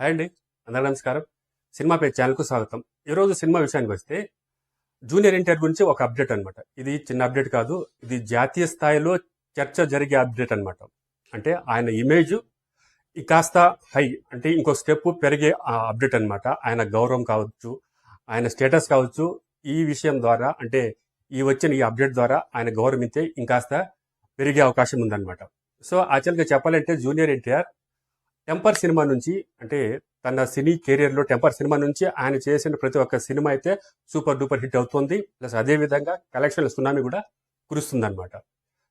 Hi అండి. అందరూ నమస్కారం. సినిమా పేజ్ ఛానల్కు స్వాగతం. ఈరోజు సినిమా విషయానికి వస్తే జూనియర్ ఎన్టీఆర్ గురించి ఒక అప్డేట్ అన్నమాట. ఇది చిన్న అప్డేట్ కాదు ఇది జాతీయ స్థాయిలో చర్చ జరిగే అప్డేట్ అన్నమాట. అంటే ఆయన ఇమేజ్ కాస్త హై అంటే ఇంకో స్టెప్ పెరిగే అప్డేట్ అన్నమాట. ఆయన గౌరవం కావచ్చు ఆయన స్టేటస్ కావచ్చు ఈ విషయం ద్వారా అంటే ఈ వచ్చిన ఈ అప్డేట్ ద్వారా ఆయన గౌరవించే ఇంకాస్త పెరిగే అవకాశం ఉందన్నమాట. సో యాక్చువల్గా చెప్పాలంటే జూనియర్ ఎన్టీఆర్ టెంపర్ సినిమా నుంచి అంటే తన సినీ కెరియర్లో టెంపర్ సినిమా నుంచి ఆయన చేసిన ప్రతి ఒక్క సినిమా అయితే సూపర్ డూపర్ హిట్ అవుతుంది. ప్లస్ అదే విధంగా కలెక్షన్ల సునామీ కూడా కురుస్తుంది అనమాట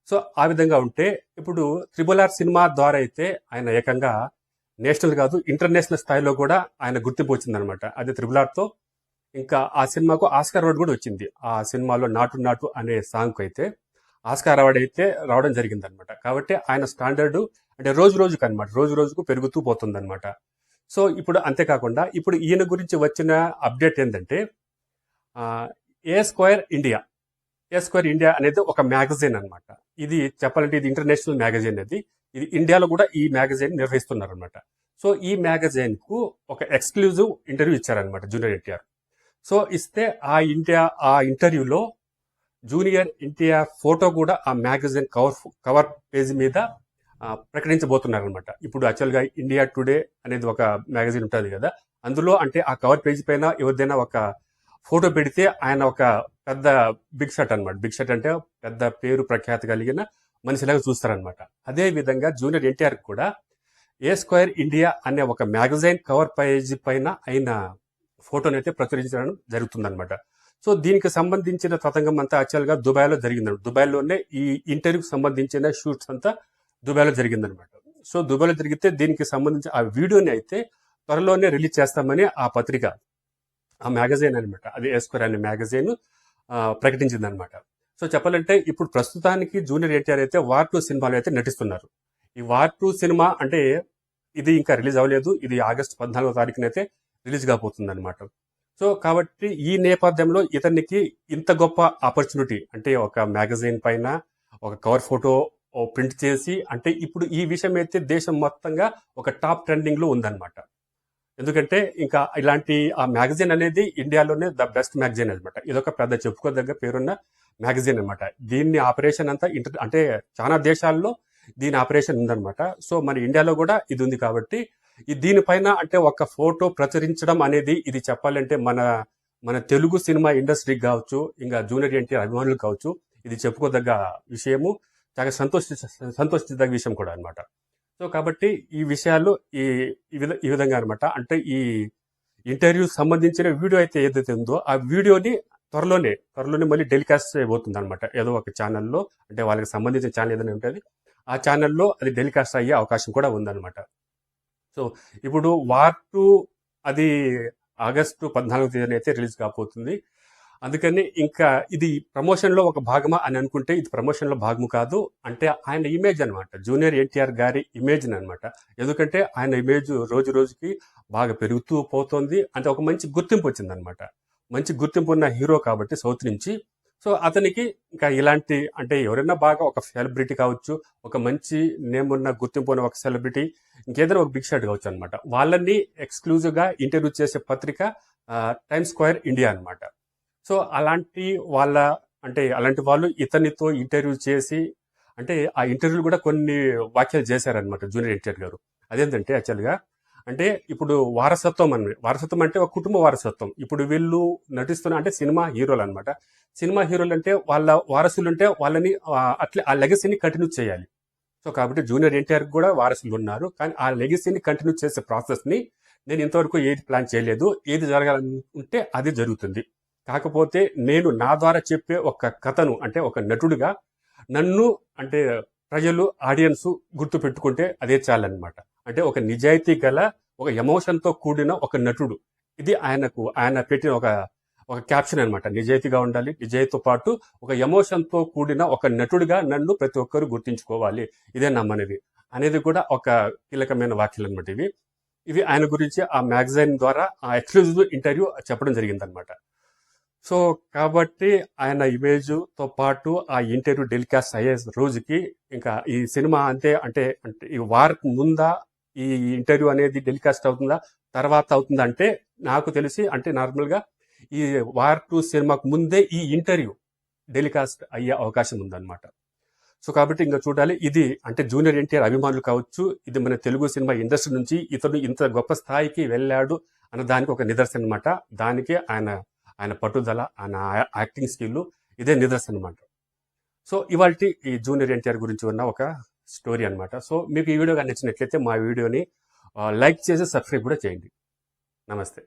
సో ఆ విధంగా ఉంటే ఇప్పుడు త్రిబుల్ ఆర్ సినిమా ద్వారా అయితే ఆయన ఏకంగా నేషనల్ కాదు ఇంటర్నేషనల్ స్థాయిలో కూడా ఆయన గుర్తింపు వచ్చిందనమాట అదే త్రిబుల్ ఆర్తో ఇంకా ఆ సినిమాకు ఆస్కార్ అవార్డు కూడా వచ్చింది. ఆ సినిమాలో నాటు నాటు అనే సాంగ్కు అయితే ఆస్కార్ అవార్డు అయితే రావడం జరిగిందనమాట కాబట్టి ఆయన స్టాండర్డు అంటే రోజు రోజుకు అనమాట రోజు రోజుకు పెరుగుతూ పోతుందన్నమాట. సో ఇప్పుడు అంతేకాకుండా ఇప్పుడు ఈయన గురించి వచ్చిన అప్డేట్ ఏంటంటే A square India A square India అనేది ఒక మ్యాగజైన్ అనమాట ఇది చెప్పాలంటే ఇది ఇంటర్నేషనల్ మ్యాగజైన్ అది. ఇది ఇండియాలో కూడా ఈ మ్యాగజైన్ నిర్వహిస్తున్నారు అనమాట సో ఈ మ్యాగజైన్కు ఒక ఎక్స్క్లూజివ్ ఇంటర్వ్యూ ఇచ్చారనమాట జూనియర్ ఎన్టీఆర్. సో ఇస్తే ఆ ఇండియా ఆ ఇంటర్వ్యూలో జూనియర్ ఎన్టీఆర్ ఫోటో కూడా ఆ మ్యాగజైన్ కవర్ కవర్ పేజ్ మీద ప్రకటించబోతున్నారనమాట ఇప్పుడు యాక్చువల్గా ఇండియా టుడే అనేది ఒక మ్యాగజైన్ ఉంటుంది కదా. అందులో అంటే ఆ కవర్ పేజ్ పైన ఎవరిదైనా ఒక ఫోటో పెడితే ఆయన ఒక పెద్ద బిగ్ షట్ అన్నమాట. బిగ్ షట్ అంటే పెద్ద పేరు ప్రఖ్యాతి కలిగిన మనిషిలాగా చూస్తారనమాట అదే విధంగా జూనియర్ ఎన్టీఆర్ కూడా ఏ స్క్వేర్ ఇండియా అనే ఒక మ్యాగజైన్ కవర్ పేజ్ పైన ఆయన ఫోటోని అయితే ప్రచురించడం జరుగుతుందనమాట సో దీనికి సంబంధించిన తతంగం అంతా యాక్చువల్గా దుబాయ్లో జరిగింది దుబాయ్లోనే ఈ ఇంటర్వ్యూకి సంబంధించిన షూట్స్ అంతా దుబాయ్లో జరిగిందనమాట. సో దుబాయ్లో జరిగితే దీనికి సంబంధించి ఆ వీడియోని అయితే త్వరలోనే రిలీజ్ చేస్తామని ఆ పత్రిక ఆ మ్యాగజైన్ అనమాట. అది ఎస్క్వర్ అనే మ్యాగజైన్ ప్రకటించింది అనమాట సో చెప్పాలంటే ఇప్పుడు ప్రస్తుతానికి జూనియర్ ఎన్టీఆర్ అయితే వార్ టూ సినిమాలో అయితే నటిస్తున్నారు. ఈ వార్ టూ సినిమా అంటే ఇది ఇంకా రిలీజ్ అవ్వలేదు. ఇది ఆగస్ట్ పద్నాలుగో తారీఖునైతే రిలీజ్ కాబోతుంది అనమాట సో కాబట్టి ఈ నేపథ్యంలో ఇతనికి ఇంత గొప్ప ఆపర్చునిటీ అంటే ఒక మ్యాగజైన్ పైన ఒక కవర్ ఫోటో ప్రింట్ చేసి అంటే ఇప్పుడు ఈ విషయం అయితే దేశం మొత్తంగా ఒక టాప్ ట్రెండింగ్లో ఉందన్నమాట. ఎందుకంటే ఇంకా ఇలాంటి ఆ మ్యాగజైన్ అనేది ఇండియాలోనే ద బెస్ట్ మ్యాగజైన్ అనమాట ఇదొక పెద్ద చెప్పుకోదగ్గ పేరున్న మ్యాగజైన్ అనమాట దీన్ని ఆపరేషన్ అంతా ఇంటర్ అంటే చాలా దేశాల్లో దీని ఆపరేషన్ ఉందన్నమాట. సో మన ఇండియాలో కూడా ఇది ఉంది కాబట్టి ఈ దీనిపైన అంటే ఒక ఫోటో ప్రచురించడం అనేది ఇది చెప్పాలంటే మన మన తెలుగు సినిమా ఇండస్ట్రీకి కావచ్చు ఇంకా జూనియర్ ఎన్టీఆర్ అభిమానులు కావచ్చు ఇది చెప్పుకోదగ్గ విషయము. చాలా సంతోషి సంతోషించదగ్గ విషయం కూడా అనమాట సో కాబట్టి ఈ విషయాలు ఈ ఈ ఈ విధంగా అనమాట అంటే ఈ ఇంటర్వ్యూ సంబంధించిన వీడియో అయితే ఏదైతే ఉందో ఆ వీడియోని త్వరలోనే త్వరలోనే మళ్ళీ టెలికాస్ట్ అయిపోతుంది అనమాట ఏదో ఒక ఛానల్లో అంటే వాళ్ళకి సంబంధించిన ఛానల్ ఏదైనా ఉంటుంది ఆ ఛానల్లో అది టెలికాస్ట్ అయ్యే అవకాశం కూడా ఉందన్నమాట. సో ఇప్పుడు వార్ టూ అది ఆగస్టు పద్నాలుగు తేదీన అయితే రిలీజ్ కాబోతుంది. అందుకని ఇంకా ఇది ప్రమోషన్లో ఒక భాగమా అని అనుకుంటే ఇది ప్రమోషన్లో భాగము కాదు. అంటే ఆయన ఇమేజ్ అనమాట జూనియర్ ఎన్టీఆర్ గారి ఇమేజ్ అనమాట ఎందుకంటే ఆయన ఇమేజ్ రోజు రోజుకి బాగా పెరుగుతూ పోతుంది. అంటే ఒక మంచి గుర్తింపు వచ్చింది అనమాట మంచి గుర్తింపు ఉన్న హీరో కాబట్టి సౌత్ నుంచి. సో అతనికి ఇంకా ఇలాంటి అంటే ఎవరైనా బాగా ఒక సెలబ్రిటీ కావచ్చు ఒక మంచి నేమ్ ఉన్న గుర్తింపు ఉన్న ఒక సెలబ్రిటీ ఇంకేదైనా ఒక బిగ్ షాట్ కావచ్చు అనమాట వాళ్ళని ఎక్స్క్లూజివ్గా ఇంటర్వ్యూ చేసే పత్రిక టైమ్ స్క్వేర్ ఇండియా అన్నమాట. సో అలాంటి వాళ్ళ అంటే అలాంటి వాళ్ళు ఇతనితో ఇంటర్వ్యూ చేసి అంటే ఆ ఇంటర్వ్యూలు కూడా కొన్ని వ్యాఖ్యలు చేశారనమాట జూనియర్ ఎన్టీఆర్ గారు. అదేంటంటే యాక్చువల్గా అంటే ఇప్పుడు వారసత్వం అని వారసత్వం అంటే ఒక కుటుంబ వారసత్వం. ఇప్పుడు వీళ్ళు నటిస్తున్న అంటే సినిమా హీరోలు అనమాట సినిమా హీరోలు అంటే వాళ్ళ వారసులు ఉంటే వాళ్ళని అట్లా అట్లే ఆ లెగసీని కంటిన్యూ చేయాలి. సో కాబట్టి జూనియర్ ఎన్టీఆర్ కూడా వారసులు ఉన్నారు. కానీ ఆ లెగసీని కంటిన్యూ చేసే ప్రాసెస్ని నేను ఇంతవరకు ఏది ప్లాన్ చేయలేదు. ఏది జరగాలనుకుంటే అది జరుగుతుంది. కాకపోతే నేను నా ద్వారా చెప్పే ఒక కథను అంటే ఒక నటుడిగా నన్ను అంటే ప్రజలు ఆడియన్స్ గుర్తు పెట్టుకుంటే అదే చాలన్నమాట. అంటే ఒక నిజాయితీ గల ఒక ఎమోషన్తో కూడిన ఒక నటుడు. ఇది ఆయనకు ఆయన పెట్టిన ఒక ఒక క్యాప్షన్ అన్నమాట. నిజాయితీగా ఉండాలి నిజాయితీతో పాటు ఒక ఎమోషన్తో కూడిన ఒక నటుడిగా నన్ను ప్రతి ఒక్కరు గుర్తించుకోవాలి. ఇదే నా మనవి. అనేది కూడా ఒక కీలకమైన వాక్యాలు అనమాట ఇవి. ఇవి ఆయన గురించి ఆ మ్యాగజైన్ ద్వారా ఆ ఎక్స్క్లూజివ్ ఇంటర్వ్యూ చెప్పడం జరిగిందనమాట సో కాబట్టి ఆయన ఇమేజ్తో పాటు ఆ ఇంటర్వ్యూ టెలికాస్ట్ అయ్యే రోజుకి ఇంకా ఈ సినిమా అంతే అంటే అంటే ఈ వార్ ముందా ఈ ఇంటర్వ్యూ అనేది టెలికాస్ట్ అవుతుందా తర్వాత అవుతుందంటే నాకు తెలిసి అంటే నార్మల్గా ఈ వార్ టూ సినిమాకు ముందే ఈ ఇంటర్వ్యూ టెలికాస్ట్ అయ్యే అవకాశం ఉందన్నమాట. సో కాబట్టి ఇంకా చూడాలి. ఇది అంటే జూనియర్ ఎన్టీఆర్ అభిమానులు కావచ్చు ఇది మన తెలుగు సినిమా ఇండస్ట్రీ నుంచి ఇతను ఇంత గొప్ప స్థాయికి వెళ్ళాడు అన్న దానికి ఒక నిదర్శనం అనమాట దానికి ఆయన ఆయన పట్టుదల ఆయన యాక్టింగ్ స్కిల్ ఇదే నిదర్శనం అనమాట సో ఇవాళ ఈ జూనియర్ ఎన్టీఆర్ గురించి ఉన్న ఒక స్టోరీ అన్నమాట. సో మీకు ఈ వీడియో కానీ నచ్చినట్లయితే మా వీడియోని లైక్ చేసి సబ్స్క్రైబ్ కూడా చేయండి. నమస్తే.